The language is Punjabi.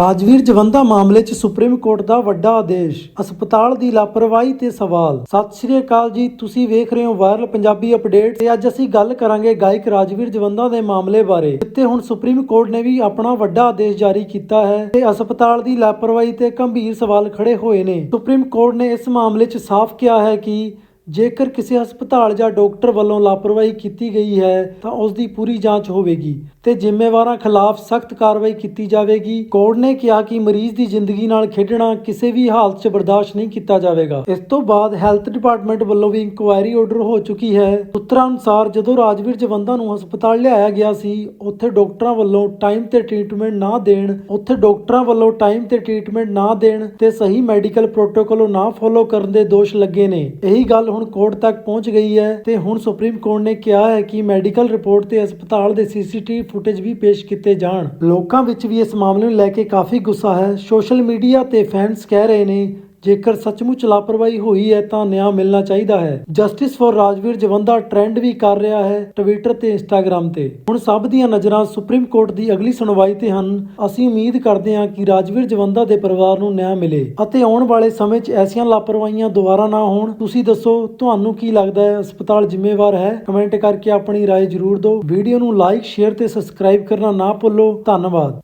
ਰਾਜਵੀਰ ਜਵੰਦਾ ਮਾਮਲੇ 'ਚ ਸੁਪਰੀਮ ਕੋਰਟ ਦਾ ਵੱਡਾ ਆਦੇਸ਼, ਹਸਪਤਾਲ ਦੀ ਲਾਪਰਵਾਹੀ ਤੇ ਸਵਾਲ। ਸਤਿ ਸ਼੍ਰੀ ਅਕਾਲ ਜੀ, ਤੁਸੀਂ ਵੇਖ ਰਹੇ ਹੋ ਵਾਇਰਲ ਪੰਜਾਬੀ ਅਪਡੇਟ ਤੇ ਅੱਜ ਅਸੀਂ ਗੱਲ ਕਰਾਂਗੇ ਗਾਇਕ ਰਾਜਵੀਰ ਜਵੰਦਾ ਦੇ ਮਾਮਲੇ ਬਾਰੇ, ਜਿੱਥੇ ਹੁਣ ਸੁਪਰੀਮ ਕੋਰਟ ਨੇ ਵੀ ਆਪਣਾ ਵੱਡਾ ਆਦੇਸ਼ ਜਾਰੀ ਕੀਤਾ ਹੈ ਤੇ ਹਸਪਤਾਲ ਦੀ ਲਾਪਰਵਾਹੀ ਤੇ ਗੰਭੀਰ ਸਵਾਲ ਖੜੇ ਹੋਏ ਨੇ। ਸੁਪਰੀਮ ਕੋਰਟ ਨੇ ਇਸ ਮਾਮਲੇ 'ਚ ਸਾਫ਼ ਕਿਹਾ ਹੈ ਕਿ ਜੇਕਰ ਕਿਸੇ ਹਸਪਤਾਲ ਜਾਂ ਡਾਕਟਰ ਵੱਲੋਂ ਲਾਪਰਵਾਹੀ ਕੀਤੀ ਗਈ ਹੈ, ਤਾਂ ਉਸ ਦੀ ਪੂਰੀ ਜਾਂਚ ਹੋਵੇਗੀ ਤੇ ਜ਼ਿੰਮੇਵਾਰਾਂ ਖਿਲਾਫ ਸਖਤ ਕਾਰਵਾਈ ਕੀਤੀ ਜਾਵੇਗੀ। ਕੋਰਟ ਨੇ ਕਿਹਾ ਕਿ ਮਰੀਜ਼ ਦੀ ਜ਼ਿੰਦਗੀ ਨਾਲ ਖੇਡਣਾ ਕਿਸੇ ਵੀ ਹਾਲਤ 'ਚ ਬਰਦਾਸ਼ਤ ਨਹੀਂ ਕੀਤਾ ਜਾਵੇਗਾ। ਇਸ ਤੋਂ ਬਾਅਦ ਹੈਲਥ ਡਿਪਾਰਟਮੈਂਟ ਵੱਲੋਂ ਵੀ ਇਨਕੁਆਇਰੀ ਆਰਡਰ ਹੋ ਚੁੱਕੀ ਹੈ। ਸੂਤਰਾਂ ਅਨੁਸਾਰ ਜਦੋਂ ਰਾਜਵੀਰ ਜਵੰਦਾ ਨੂੰ ਹਸਪਤਾਲ ਲਿਆਇਆ ਗਿਆ ਸੀ, ਉੱਥੇ ਡਾਕਟਰਾਂ ਵੱਲੋਂ ਟਾਈਮ ਤੇ ਟ੍ਰੀਟਮੈਂਟ ਨਾ ਦੇਣ, ਉੱਥੇ ਡਾਕਟਰਾਂ ਵੱਲੋਂ ਟਾਈਮ ਤੇ ਟ੍ਰੀਟਮੈਂਟ ਨਾ ਦੇਣ ਤੇ ਸਹੀ ਮੈਡੀਕਲ ਪ੍ਰੋਟੋਕੋਲ ਨਾ ਫੋਲੋ ਕਰਨ ਦੇ ਦੋਸ਼ ਲੱਗੇ ਨੇ। ਇਹੀ ਗੱਲ ਹੁਣ ਕੋਰਟ ਤੱਕ ਪਹੁੰਚ ਗਈ ਹੈ ਤੇ ਹੁਣ ਸੁਪਰੀਮ ਕੋਰਟ ਨੇ ਕਿਹਾ ਹੈ ਕਿ ਮੈਡੀਕਲ ਰਿਪੋਰਟ ਤੇ ਹਸਪਤਾਲ ਦੇ ਸੀਸੀਟੀਵੀ ਫੁਟੇਜ ਵੀ ਪੇਸ਼ ਕੀਤੇ ਜਾਣ। ਲੋਕਾਂ ਵਿੱਚ ਵੀ ਇਸ ਮਾਮਲੇ ਨੂੰ ਲੈ ਕੇ ਕਾਫੀ ਗੁੱਸਾ ਹੈ। ਸੋਸ਼ਲ ਮੀਡੀਆ ਤੇ ਫੈਨਸ ਕਹਿ ਰਹੇ ਨੇ ਜੇਕਰ ਸੱਚਮੁੱਚ ਲਾਪਰਵਾਹੀ ਹੋਈ ਹੈ ਤਾਂ ਨਿਆਂ ਮਿਲਣਾ ਚਾਹੀਦਾ ਹੈ। Justice for Rajvir Jawanda trend ਵੀ ਕਰ ਰਿਹਾ ਹੈ ਟਵਿੱਟਰ ਤੇ ਇੰਸਟਾਗ੍ਰam ਤੇ। ਹੁਣ ਸਭ ਦੀਆਂ ਨਜ਼ਰਾਂ ਸੁਪਰੀਮ ਕੋਰਟ ਦੀ ਅਗਲੀ ਸੁਣਵਾਈ ਤੇ ਹਨ। ਅਸੀਂ ਉਮੀਦ ਕਰਦੇ ਹਾਂ ਕਿ ਰਾਜਵੀਰ ਜਵੰਦਾ ਦੇ ਪਰਿਵਾਰ ਨੂੰ ਨਿਆਂ ਮਿਲੇ। ਅਤੇ ਆਉਣ ਵਾਲੇ ਸਮੇਂ 'ਚ ਐਸੀਆਂ ਲਾਪਰਵਾਹੀਆਂ ਦੁਬਾਰਾ ਨਾ ਹੋਣ। ਤੁਸੀਂ ਦੱਸੋ, ਤੁਹਾਨੂੰ ਕੀ ਲੱਗਦਾ ਹੈ? ਹਸਪਤਾਲ ਜ਼ਿੰਮੇਵਾਰ ਹੈ? ਕਮੈਂਟ ਕਰਕੇ ਆਪਣੀ رائے ਜ਼ਰੂਰ ਦਿਓ। ਵੀਡੀਓ ਨੂੰ ਲਾਈਕ ਸ਼ੇਅਰ ਤੇ ਸਬਸਕ੍ਰਾਈਬ ਕਰਨਾ ਨਾ ਭੁੱਲੋ। ਧੰਨਵਾਦ।